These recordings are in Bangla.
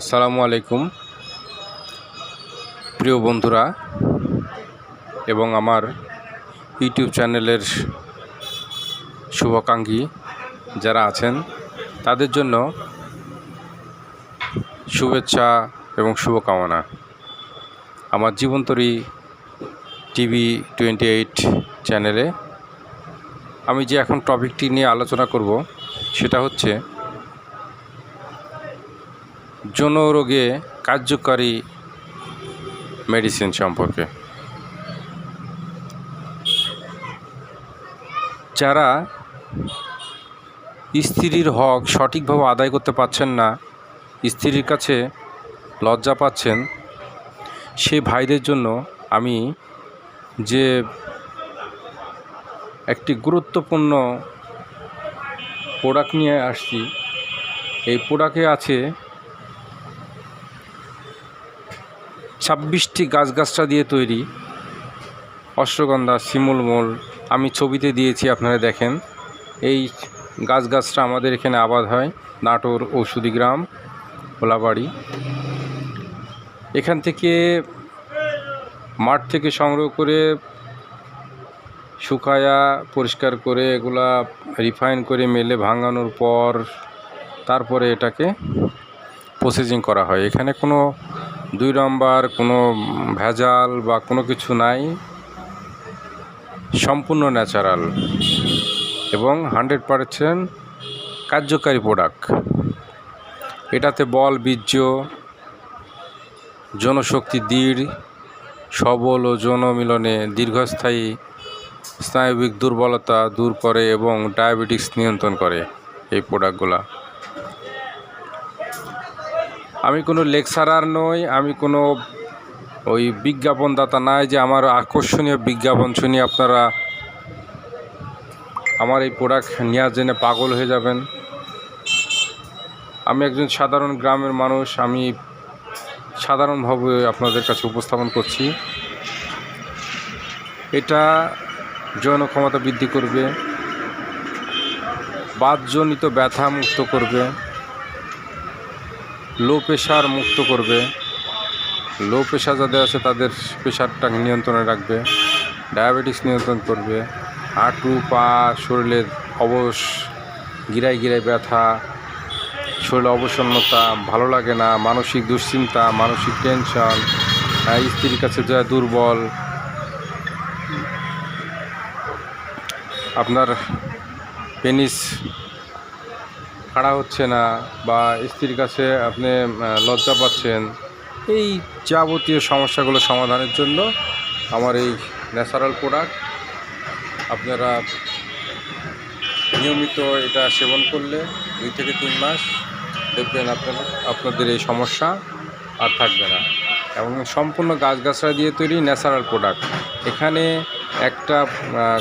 আসসালামু আলাইকুম। প্রিয় বন্ধুরা এবং আমার ইউটিউব চ্যানেলের শুভাকাঙ্ক্ষী যারা আছেন, তাদের জন্য শুভেচ্ছা এবং শুভকামনা। আমার জীবন্তরী টিভি টোয়েন্টি এইট চ্যানেলে আমি যে এখন টপিকটি নিয়ে আলোচনা করব, সেটা হচ্ছে যৌন রোগে কার্যকারী মেডিসিন সম্পর্কে। যারা স্ত্রীর হক সঠিকভাবে আদায় করতে পারছেন না, স্ত্রীর কাছে লজ্জা পাচ্ছেন সেই ভাইদের জন্য আমি যে একটি গুরুত্বপূর্ণ প্রোডাক্ট নিয়ে আসছি, এই প্রোডাক্টে আছে ছাব্বিশটি গাছগাছটা দিয়ে তৈরি অশ্বগন্ধা শিমুলমূল আমি ছবিতে দিয়েছি, আপনারা দেখেন। এই গাছগাছটা আমাদের এখানে আবাদ হয় নাটোর ঔষধি গ্রাম, ভোলাবাড়ি। এখান থেকে মাঠ থেকে সংগ্রহ করে শুকায়া পরিষ্কার করে এগুলা রিফাইন করে মেলে ভাঙানোর পর তারপরে এটাকে প্রসেসিং করা হয়। এখানে কোনো দুই নম্বর কোনো ভেজাল বা কোনো কিছু নাই, সম্পূর্ণ ন্যাচারাল এবং হান্ড্রেড পারসেন্ট কার্যকারী প্রোডাক্ট। এটাতে বল, বীর্য, জনশক্তি দৃঢ়, সবল ও যৌন মিলনে দীর্ঘস্থায়ী স্নায়বিক দুর্বলতা দূর করে এবং ডায়াবেটিস নিয়ন্ত্রণ করে এই প্রোডাক্টগুলা। আমি কোনো লেকচারার নই, আমি কোনো ওই বিজ্ঞাপনদাতা নাই যে আমার আকর্ষণীয় বিজ্ঞাপন শুনি আপনারা আমার এই প্রোডাক্ট নেওয়ার জন্য পাগল হয়ে যাবেন। আমি একজন সাধারণ গ্রামের মানুষ, আমি সাধারণভাবে আপনাদের কাছে উপস্থাপন করছি। এটা যৌন ক্ষমতা বৃদ্ধি করবে, বাতজনিত ব্যথা মুক্ত করবে। লো প্রেশার মুক্ত করবে। লো প্রেশার যাদের আছে তাদের প্রেশারটা নিয়ন্ত্রণে রাখবে। ডায়াবেটিস নিয়ন্ত্রণ করবে। হাঁটু, পা, শরীরের অবশ, গিরায় গিরায় ব্যথা, শরীরে অবসন্নতা, ভালো লাগে না, মানসিক দুশ্চিন্তা, মানসিক টেনশন স্ত্রীর কাছে যা দুর্বল। আপনার পেনিস খাড়া হচ্ছে না বা স্ত্রীর কাছে আপনি লজ্জা পাচ্ছেন, এই যাবতীয় সমস্যাগুলো সমাধানের জন্য আমার এই ন্যাচারাল প্রোডাক্ট আপনারা নিয়মিত এটা সেবন করলে দুই থেকে তিন মাস দেখবেন আপনারা, আপনাদের এই সমস্যা আর থাকবে না। এবং সম্পূর্ণ গাছগাছরা দিয়ে তৈরি ন্যাচারাল প্রোডাক্ট। এখানে একটা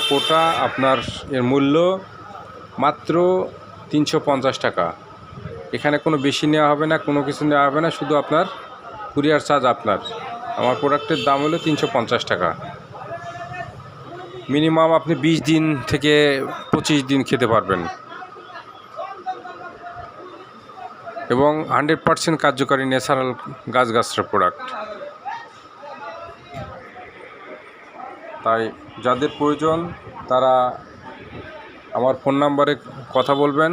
কোটা আপনার এর মূল্য মাত্র তিনশো পঞ্চাশ টাকা। এখানে কোনো বেশি নেওয়া হবে না, কোনো কিছু নেওয়া হবে না, শুধু আপনার কুরিয়ার চার্জ আপনার। আমার প্রোডাক্টের দাম হলো তিনশো পঞ্চাশ টাকা। মিনিমাম আপনি বিশ দিন থেকে পঁচিশ দিন খেতে পারবেন। এবং হান্ড্রেড পারসেন্ট কার্যকারী ন্যাচারাল গাছগাছরা প্রোডাক্ট। তাই যাদের প্রয়োজন তারা আমার ফোন নাম্বারে কথা বলবেন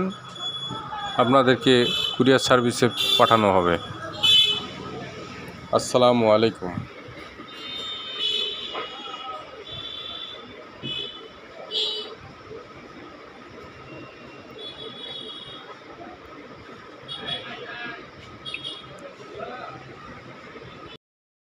আপনাদেরকে কুরিয়ার সার্ভিসে পাঠানো হবে। আসসালামু আলাইকুম।